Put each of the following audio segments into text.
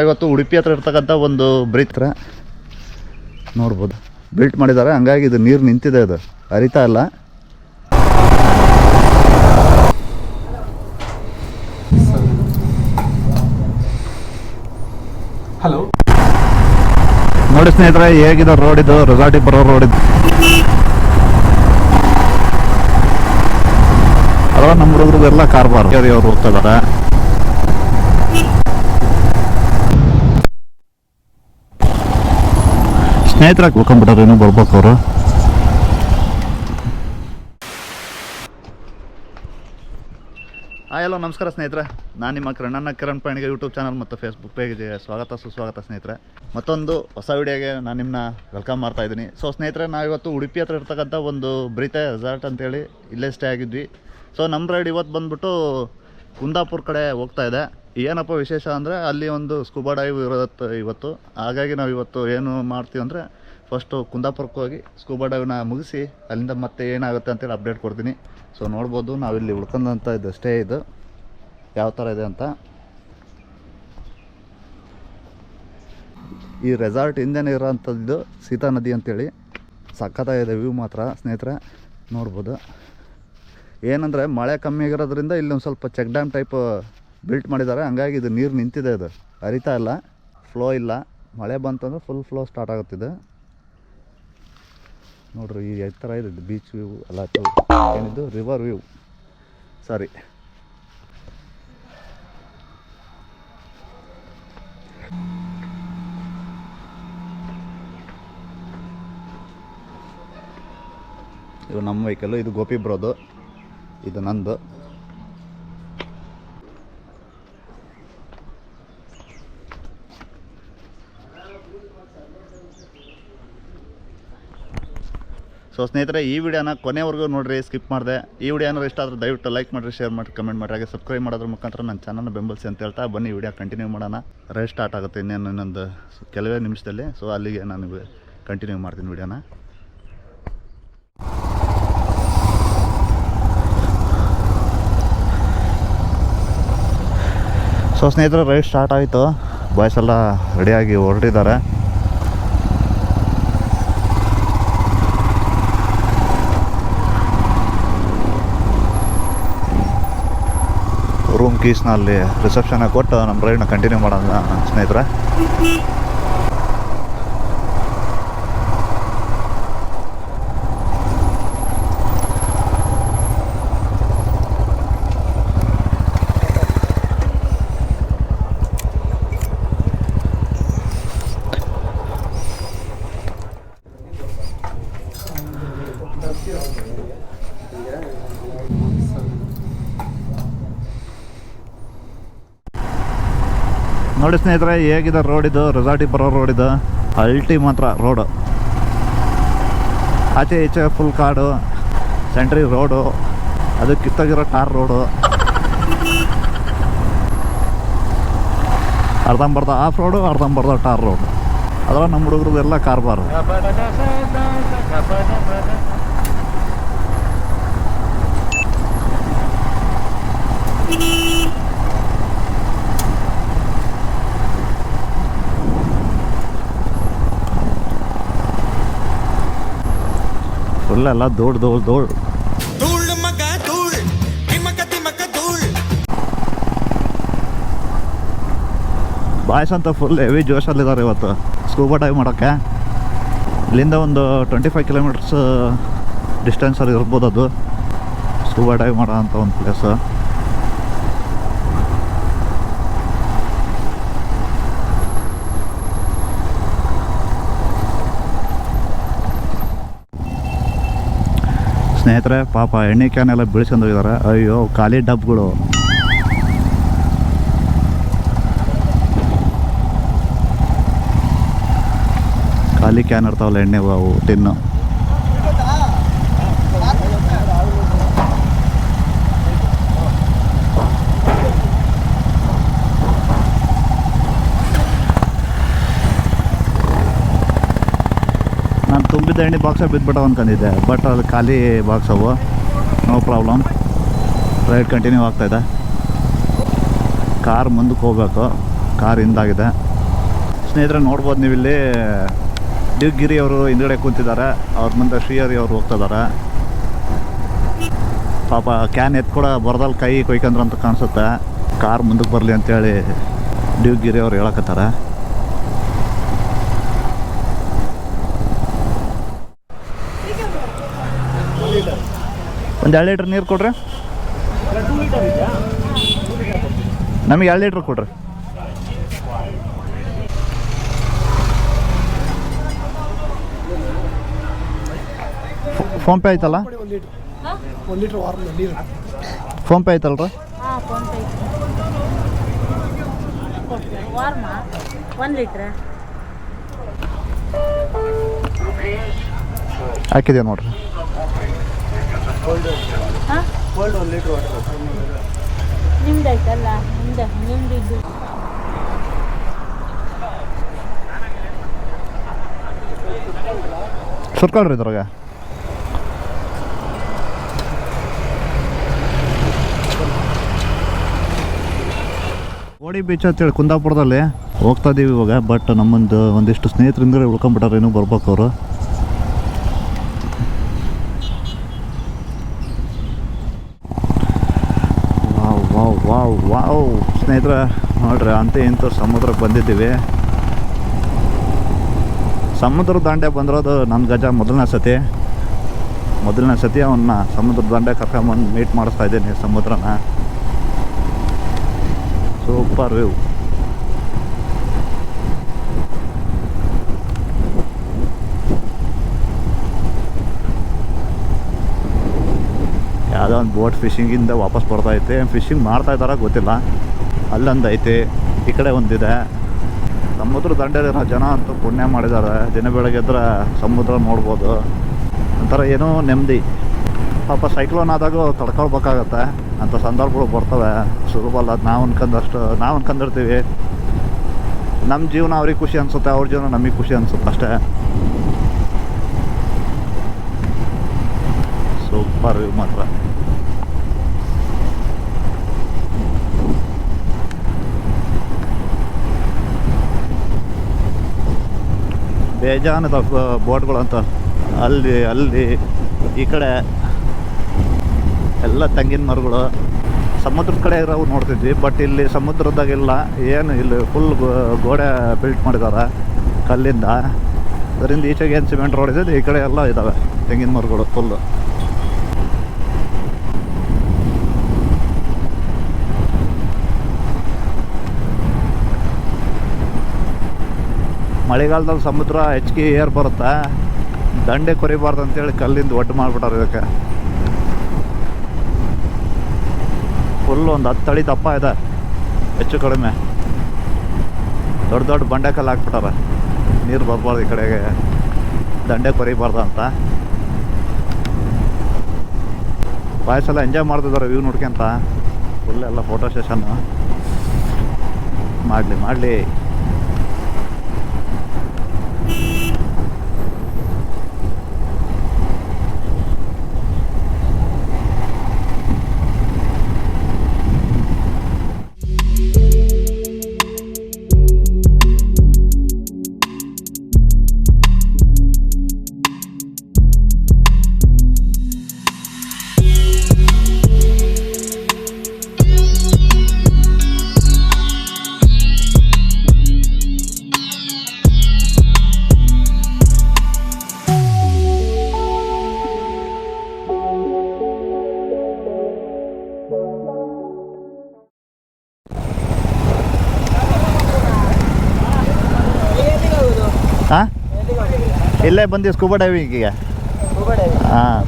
ಇವತ್ತು ಉಡುಪಿ ಹತ್ರ ಇರ್ತಕ್ಕಂಥ ಒಂದು ಬ್ರಿತ್ರ ನೋಡ್ಬೋದು. ಬಿಲ್ಟ್ ಮಾಡಿದ್ದಾರೆ. ಹಂಗಾಗಿ ಇದು ನೀರು ನಿಂತಿದೆ ಅದು. ಅರಿತಾ ಇಲ್ಲ. ಹಲೋ ನೋಡಿ ಸ್ನೇಹಿತರೆ ಹೇಗಿದೆ ರೋಡ್ ಇದು? ರೆಸಾರ್ಟಿಗೆ ಬರೋ ರೋಡ್ ಇದು? ಅಲ್ವಾ? ನಮ್ಮ ಹುಡುಗರು ಎಲ್ಲ ಕಾರ್ಬಾರ್ ಅವ್ರು ಹೋಗ್ತಾ ಇದಾರೆ ಸ್ನೇಹಿತರ ಉಳ್ಕೊಂಡ್ಬಿಟ್ಟಾರೆ ಇನ್ನೂ ಬರ್ಬೇಕು ಅವರು ಹಾಯ್ ಹಲೋ ನಮಸ್ಕಾರ ಸ್ನೇಹಿತರೆ ನಾನು ನಿಮ್ಮ ನನ್ನ ಕಿರಣ್ ಪಾಣಿಗೆ ಯೂಟ್ಯೂಬ್ ಚಾನಲ್ ಮತ್ತು ಫೇಸ್ಬುಕ್ ಪೇಜ್ಗೆ ಸ್ವಾಗತ, ಸುಸ್ವಾಗತ ಸ್ನೇಹಿತರೆ ಮತ್ತೊಂದು ಹೊಸ ವಿಡಿಯೋಗೆ ನಾನು ನಿಮ್ಮನ್ನ ವೆಲ್ಕಮ್ ಮಾಡ್ತಾ ಇದ್ದೀನಿ. ಸೊ ಸ್ನೇಹಿತರೆ ನಾವಿವತ್ತು ಉಡುಪಿ ಹತ್ರ ಇರ್ತಕ್ಕಂಥ ಒಂದು ಬ್ರೀತೆ ರೆಸಾರ್ಟ್ ಅಂತೇಳಿ ಇಲ್ಲೇ ಸ್ಟೇ ಆಗಿದ್ವಿ. ಸೊ ನಮ್ಮ ರೈಡ್ ಇವತ್ತು ಬಂದ್ಬಿಟ್ಟು ಕುಂದಾಪುರ ಕಡೆ ಹೋಗ್ತಾ ಇದೆ. ಏನಪ್ಪ ವಿಶೇಷ ಅಂದರೆ ಅಲ್ಲಿ ಒಂದು ಸ್ಕೂಬಾ ಡೈವ್ ಇರೋದತ್ತು ಇವತ್ತು. ಹಾಗಾಗಿ ನಾವು ಇವತ್ತು ಏನು ಮಾಡ್ತೀವಿ ಅಂದರೆ ಫಸ್ಟು ಕುಂದಾಪುರಕ್ಕೆ ಹೋಗಿ ಸ್ಕೂಬಾ ಡೈವ್ನ ಮುಗಿಸಿ ಅಲ್ಲಿಂದ ಮತ್ತೆ ಏನಾಗುತ್ತೆ ಅಂತೇಳಿ ಅಪ್ಡೇಟ್ ಕೊಡ್ತೀನಿ. ಸೊ ನೋಡ್ಬೋದು, ನಾವಿಲ್ಲಿ ಉಳ್ಕೊಂಡಂಥ ಇದು ಸ್ಟೇ ಇದು. ಯಾವ ಥರ ಇದೆ ಅಂತ. ಈ ರೆಸಾರ್ಟ್ ಹಿಂದೆನೇ ಇರೋವಂಥದ್ದು ಸೀತಾ ನದಿ ಅಂತೇಳಿ. ಸಖತ್ತಾಗಿದೆ ವ್ಯೂ ಮಾತ್ರ, ಸ್ನೇಹಿತರೆ. ನೋಡ್ಬೋದು. ಏನಂದರೆ ಮಳೆ ಕಮ್ಮಿ ಆಗಿರೋದ್ರಿಂದ ಇಲ್ಲಿ ಒಂದು ಸ್ವಲ್ಪ ಚೆಕ್ ಡ್ಯಾಮ್ ಟೈಪ್ ಬಿಲ್ಟ್ ಮಾಡಿದ್ದಾರೆ. ಹಂಗಾಗಿ ಇದು ನೀರು ನಿಂತಿದೆ ಅದು. ಹರಿತಾ ಇಲ್ಲ ಫ್ಲೋ ಇಲ್ಲ. ಮಳೆ ಬಂತಂದ್ರೆ ಫುಲ್ ಫ್ಲೋ ಸ್ಟಾರ್ಟ್ ಆಗುತ್ತಿದೆ. ನೋಡ್ರಿ, ಈ ಥರ ಇದೆ ಬೀಚ್ ವ್ಯೂ ಅಲ್ಲ ಏನಿದು? River view sorry. ಇದು ನಮ್ಮ ವೆಹಿಕಲ್ಲು ಇದು ಗೋಪಿ ಬ್ರೋದು. ಇದು ನಂದು. ಸೊ ಸ್ನೇಹಿತರೆ, ಈ ವಿಡಿಯೋನ ಕೊನೆವರೆಗೂ ನೋಡ್ರಿ, ಸ್ಕಿಪ್ ಮಾಡಿದೆ. ಈ ವಿಡಿಯೋ ಏನಾದ್ರು ಇಷ್ಟ ಆದರೆ ದಯವಿಟ್ಟು ಲೈಕ್ ಮಾಡಿರಿ ಶೇರ್ ಮಾಡಿ ಕಮೆಂಟ್ ಮಾಡಿ ಹಾಗೆ ಸಬ್ಸ್ಕ್ರೈಬ್ ಮಾಡೋದ್ರ ಮುಖಾಂತರ ನನ್ನ ಚಾನಲ್ನ ಬೆಂಬಲಿಸಿ ಅಂತ ಹೇಳ್ತಾ ಬನ್ನಿ. ವಿಡಿಯೋ ಕಂಟಿನ್ಯೂ ಮಾಡೋಣ. ರೈಡ್ ಸ್ಟಾರ್ಟ್ ಆಗುತ್ತೆ ಇನ್ನೇನು, ಇನ್ನೊಂದು ಕೆಲವೇ ನಿಮಿಷದಲ್ಲಿ. ಸೊ ಅಲ್ಲಿಗೆ ನಾನು ಕಂಟಿನ್ಯೂ ಮಾಡ್ತೀನಿ ವಿಡಿಯೋನ. ಸೊ ಸ್ನೇಹಿತರೆ ರೈಡ್ ಸ್ಟಾರ್ಟ್ ಆಯಿತು. ಬಾಯ್ಸ್ ಎಲ್ಲ ರೆಡಿಯಾಗಿ ಹೊರಟಿದ್ದಾರೆ. ರೂಮ್ ಕೀಸ್ನಲ್ಲಿ ರಿಸೆಪ್ಷನ್ ಕೊಟ್ಟು ನಮ್ಮ ರೈಡ್ನ ಕಂಟಿನ್ಯೂ ಮಾಡೋಣ ಸ್ನೇಹಿತರೆ. ನೋಡಿ ಸ್ನೇಹಿತರೆ, ಹೇಗಿದೆ ರೋಡ್ ಇದು? ರೆಸಾರ್ಟಿಗೆ ಬರೋ ರೋಡ್ ಇದು? ಅಲ್ಟಿ ಮಾತ್ರ ರೋಡು ಆಚೆ ಈಚೆ ಫುಲ್ ಕಾಡು ಸೆಂಟ್ರಿ ರೋಡು ಅದು ಕಿತ್ತೋಗಿರೋ ಟಾರ್ ರೋಡು ಅರ್ಧಂಬರ್ಧ ಆಫ್ ರೋಡು ಅರ್ಧಂಬರ್ಧ ಟಾರ್ ರೋಡು ಅದರ ನಮ್ಮ ಹುಡುಗರದ್ದು ಎಲ್ಲ ಕಾರ್ಬಾರು ಎಲ್ಲ ದೋಡ್ ತಿಮಕ ಧೂಳ್ ಬಾಯ್ಸ್ ಅಂತ ಫುಲ್ ಹೆವಿ ಜೋಶಲ್ಲಿದ್ದಾರೆ ಇವತ್ತು. ಸ್ಕೂಬಾ ಡೈವ್ ಮಾಡೋಕ್ಕೆ. ಇಲ್ಲಿಂದ ಒಂದು ಟ್ವೆಂಟಿ ಫೈವ್ ಕಿಲೋಮೀಟರ್ಸ್ ಡಿಸ್ಟೆನ್ಸಲ್ಲಿ ಇರ್ಬೋದು ಅದು. ಸ್ಕೂಬಾ ಡೈವ್ ಮಾಡೋ ಅಂಥ ಒಂದು ಪ್ಲೇಸು ಸ್ನೇಹಿತರೆ, ಪಾಪ ಎಣ್ಣೆ ಕ್ಯಾನ್ ಎಲ್ಲ ಬೀಳ್ಸ್ಕೊಂಡು ಹೋಗಿದ್ದಾರೆ ಅಯ್ಯೋ, ಖಾಲಿ ಡಬ್ಗಳು. ಖಾಲಿ ಕ್ಯಾನ್ ಇರ್ತಾವಲ್ಲ ಎಣ್ಣೆ ಅವು ಟಿನ್ನು ನಾನು ತುಂಬಿದ್ದ ಎಣ್ಣೆ ಬಾಕ್ಸ ಬಿದ್ದುಬಿಟ್ಟು ಅನ್ಕೊಂಡಿದ್ದೆ. ಬಟ್ ಅದು ಖಾಲಿ ಬಾಕ್ಸ್ ಅವು. ನೋ ಪ್ರಾಬ್ಲಮ್ ರೈಡ್ ಕಂಟಿನ್ಯೂ ಆಗ್ತಾಯಿದೆ ಕಾರ್ ಮುಂದಕ್ಕೆ ಹೋಗ್ಬೇಕು. ಕಾರ್ ಹಿಂದಾಗಿದೆ. ಸ್ನೇಹಿತರೆ, ನೋಡ್ಬೋದು ನೀವು ಇಲ್ಲಿ ಗಿರಿ ಅವರು ಹಿಂದ್ಗಡೆ ಕೂತಿದ್ದಾರೆ. ಅವ್ರ ಮುಂದೆ ಶ್ರೀಹರಿ ಅವರು ಹೋಗ್ತಿದ್ದಾರೆ ಪಾಪ ಕ್ಯಾನ್ ಎತ್ಕೊಡ ಬರದಲ್ಲಿ ಕೈ ಕೊಯ್ಕಂದ್ರ ಅಂತ ಕಾಣಿಸುತ್ತೆ. ಕಾರ್ ಮುಂದಕ್ಕೆ ಬರಲಿ ಅಂತೇಳಿ ಗಿರಿ ಅವ್ರು ಹೇಳಕತ್ತಾರೆ. ಒಂದು ಎರಡು ಲೀಟ್ರ್ ನೀರು ಕೊಡ್ರಿ. ನಮಗೆ ಎರಡು ಲೀಟ್ರ್ ಕೊಡ್ರಿ. ಫೋನ್ ಪೇ ಆಯ್ತಲ್ಲ ಫೋನ್ಪೇ ಆಯ್ತಲ್ರ ಹಾಕಿದೆ ನೋಡ್ರಿ. ಹಾಂ? ಕೋಲ್ಡ್ ಒಂದು ಲೀಟ್ರ್ ವಾಟರ್ ನಿಮ್ದು ಆಯ್ತಲ್ಲ? ನಿಮ್ದು ಸುರ್ಕೊಳ್ರಿ ಇದ್ರಾಗ ಗೋಡಿ ಬೀಚ್ ಅಂತೇಳಿ ಕುಂದಾಪುರದಲ್ಲಿ ಹೋಗ್ತಾ ಇದೀವಿ ಇವಾಗ ಬಟ್ ನಮ್ಮೊಂದು ಒಂದಿಷ್ಟು ಸ್ನೇಹಿತರಿಂದ ಉಳ್ಕೊಂಬಿಟ್ಟಾರೆ ಇನ್ನೂ ಬರ್ಬೇಕು ಅವರು ಸ್ನೇಹಿತರೆ, ನೋಡ್ರಿ, ಅಂತ ಇಂಥ ಸಮುದ್ರಕ್ಕೆ ಬಂದಿದ್ದೀವಿ. ಸಮುದ್ರ ದಾಂಡೆ ಬಂದಿರೋದು ನನ್ನ ಗಜ ಮೊದಲನೇ ಸತಿ. ಮೊದಲನೇ ಸತಿ ಅವನ್ನ ಸಮುದ್ರ ದಾಂಡೆ ಕರ್ಕೊಂಬಂದು ಮೀಟ್ ಮಾಡಿಸ್ತಾ ಇದ್ದೀನಿ ಸಮುದ್ರನ. ಸೂಪರ್ ವ್ಯೂ ಯಾವುದೋ ಒಂದು ಬೋಟ್ ಫಿಶಿಂಗಿಂದ ವಾಪಸ್ ಬರ್ತಾ ಐತೆ. ಫಿಶಿಂಗ್ ಮಾಡ್ತಾ ಇದ್ದಾರ ಗೊತ್ತಿಲ್ಲ. ಅಲ್ಲೊಂದು ಐತೆ ಈ ಕಡೆ ಒಂದಿದೆ. ಸಮುದ್ರ ದಂಡೆಯಲ್ಲಿರೋ ಜನ ಅಂತೂ ಪುಣ್ಯ ಮಾಡಿದ್ದಾರೆ. ದಿನ ಬೆಳಗ್ಗೆ ಎದ್ರೆ ಸಮುದ್ರ ನೋಡ್ಬೋದು. ಒಂಥರ ಏನೋ ನೆಮ್ಮದಿ. ಪಾಪ ಸೈಕ್ಲೋನ್ ಆದಾಗ ತಡ್ಕೊಳ್ಬೇಕಾಗತ್ತೆ. ಅಂಥ ಸಂದರ್ಭಗಳು ಬರ್ತವೆ. ಸುಲಭ ಅಲ್ಲ. ಅದು ನಾವು ಅನ್ಕೊಂಡಷ್ಟು ನಾವು ಅನ್ಕೊಂಡಿರ್ತೀವಿ. ನಮ್ಮ ಜೀವನ ಅವ್ರಿಗೆ ಖುಷಿ ಅನಿಸುತ್ತೆ. ಅವ್ರ ಜೀವನ ನಮಗೆ ಖುಷಿ ಅನಿಸುತ್ತೆ ಅಷ್ಟೇ. ಸೂಪರ್ ವ್ಯೂ ಬೇಜಾನದ ಬೋಟ್ಗಳು ಅಂತ ಅಲ್ಲಿ ಅಲ್ಲಿ, ಈ ಕಡೆ ಎಲ್ಲ ತೆಂಗಿನ ಮರಗಳು. ಸಮುದ್ರದ ಕಡೆ ಇರೋವು ನೋಡ್ತಿದ್ವಿ ಬಟ್ ಇಲ್ಲಿ ಸಮುದ್ರದಾಗಿಲ್ಲ ಏನು ಇಲ್ಲಿ ಫುಲ್ ಗೋಡೆ ಬಿಲ್ಟ್ ಮಾಡಿದ್ದಾರೆ ಕಲ್ಲಿಂದ. ಅದರಿಂದ ಈಚೆಗೆ ಏನು ಸಿಮೆಂಟ್ ರೋಡ್ ಇದೆ, ಈ ಕಡೆ ಎಲ್ಲ ಇದ್ದಾವೆ ತೆಂಗಿನ ಮರಗಳು ಫುಲ್ಲು ಮಳೆಗಾಲದಲ್ಲಿ ಸಮುದ್ರ ಹೆಚ್ಚಿಗೆ ಏರ್ ಬರುತ್ತೆ? ದಂಡೆ ಕೊರಿಬಾರ್ದು ಅಂತೇಳಿ ಕಲ್ಲಿಂದ ಒಟ್ಟು ಮಾಡಿಬಿಟ್ಟಾರೆ ಇದಕ್ಕೆ. ಫುಲ್ ಒಂದು ಹತ್ತು ಅಡಿ ದಪ್ಪ ಇದೆ, ಹೆಚ್ಚು ಕಡಿಮೆ. ದೊಡ್ಡ ದೊಡ್ಡ ಬಂಡೆ ಕಲ್ಲು ಹಾಕ್ಬಿಟ್ಟಾರೆ. ನೀರು ಬರಬಾರ್ದು ಈ ಕಡೆಗೆ. ದಂಡೆ ಕೊರಿಬಾರ್ದು ಅಂತ. ಬಾಯ್ಸ್ ಎಲ್ಲ ಎಂಜಾಯ್ ಮಾಡ್ತಿದ್ದಾರೆ ವ್ಯೂ ನೋಡ್ಕೊಂತ. ಫುಲ್ ಎಲ್ಲ ಫೋಟೋ ಸೆಷನ್ನು ಮಾಡಲಿ ಮಾಡಲಿ. ಹಾಂ? ಇಲ್ಲೇ ಬಂದಿ ಸ್ಕೂಬಾ ಡೈವಿಂಗಿಗೆ ಹಾಂ.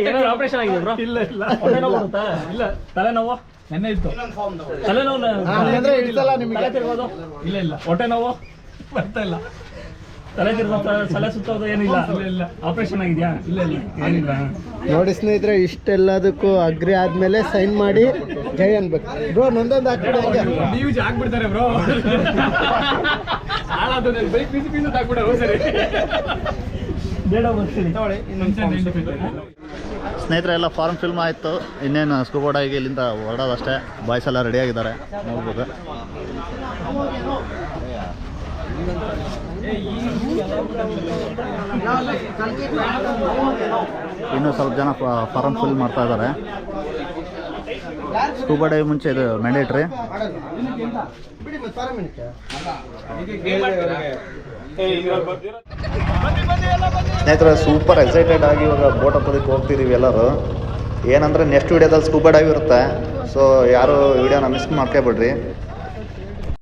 ಏನಾದ್ರು ಆಪರೇಷನ್ ಆಗಿದೆ ಬ್ರೋ ಇಲ್ಲ ಇಲ್ಲ. ಹೊಟ್ಟೆನೋವು ಬರುತ್ತಾ? ಇಲ್ಲ. ತಲೆನೋವು? ನೆನ್ನೆ ಇತ್ತು. ತಲೆನೋವು ಇಲ್ಲ ಇಲ್ಲ. ಹೊಟ್ಟೆ ನೋವು? ಬರ್ತಾ ಇಲ್ಲ. ತಲೆ ತಿರ್ಗೋದು ತಲೆ ಸುತ್ತೋದು ಏನಿಲ್ಲ. ಇಲ್ಲ ಆಪರೇಷನ್ ಆಗಿದ್ಯಾ? ಇಲ್ಲ ಇಲ್ಲ. ಏನಿಲ್ಲ. ನೋಡಿ ಸ್ನೇಹಿತರೆ ಇಷ್ಟೆಲ್ಲದಕ್ಕೂ ಅಗ್ರಿ ಆದ್ಮೇಲೆ ಸೈನ್ ಮಾಡಿ ಜೈ ಅನ್ಬೇಕು. ಬ್ರೋ ನಂದೊಂದು ಹಾಕ್ಬಿಡಿ ಹಂಗೆ. ನೀವು ಹಾಕ್ಬಿಡ್ತಾರೆ ಬ್ರೋ ಹಾಳಾದ ಬೈಕ್ ಪೀಸ್ ಪೀಸ್ ಹಾಕ್ಬಿಡೋ ಸರಿ. ಬೇಡ ಬರ್ತೀನಿ ಸ್ನೇಹಿತರೆ ಎಲ್ಲ ಫಾರ್ಮ್ ಫಿಲ್ಮ್ ಆಯಿತು. ಇನ್ನೇನು ಸ್ಕೂಬೋಡಾಗಿ ಇಲ್ಲಿಂದ ಇಲ್ಲಿಂದ ಹೊರಡೋದಷ್ಟೇ ಬಾಯ್ಸ್ ಎಲ್ಲ ರೆಡಿಯಾಗಿದ್ದಾರೆ ನೋಡ್ಬೋದು. ಇನ್ನೂ ಸ್ವಲ್ಪ ಜನ ಫಾರಂ ಫಿಲ್ ಮಾಡ್ತಾ ಇದ್ದಾರೆ. ಸ್ಕೂಬಾ ಡೈವ್ ಮುಂಚೆ ಇದು ಮ್ಯಾಂಡೇಟ್ರಿ ಸ್ನೇಹಿತರೆ ಸೂಪರ್ ಎಕ್ಸೈಟೆಡ್ ಆಗಿ ಇವಾಗ ಬೋಟ್ ಹತ್ತೋದಕ್ಕೆ ಹೋಗ್ತಿದ್ದೀವಿ ಎಲ್ಲರೂ. ಏನಂದ್ರೆ ನೆಕ್ಸ್ಟ್ ವೀಡಿಯೋದಲ್ಲಿ ಸ್ಕೂಬಾ ಡೈವ್ ಇರುತ್ತೆ. ಸೊ ಯಾರು ವೀಡಿಯೋನ ಮಿಸ್ ಮಾಡ್ಕೊಬೇಡ್ರಿ.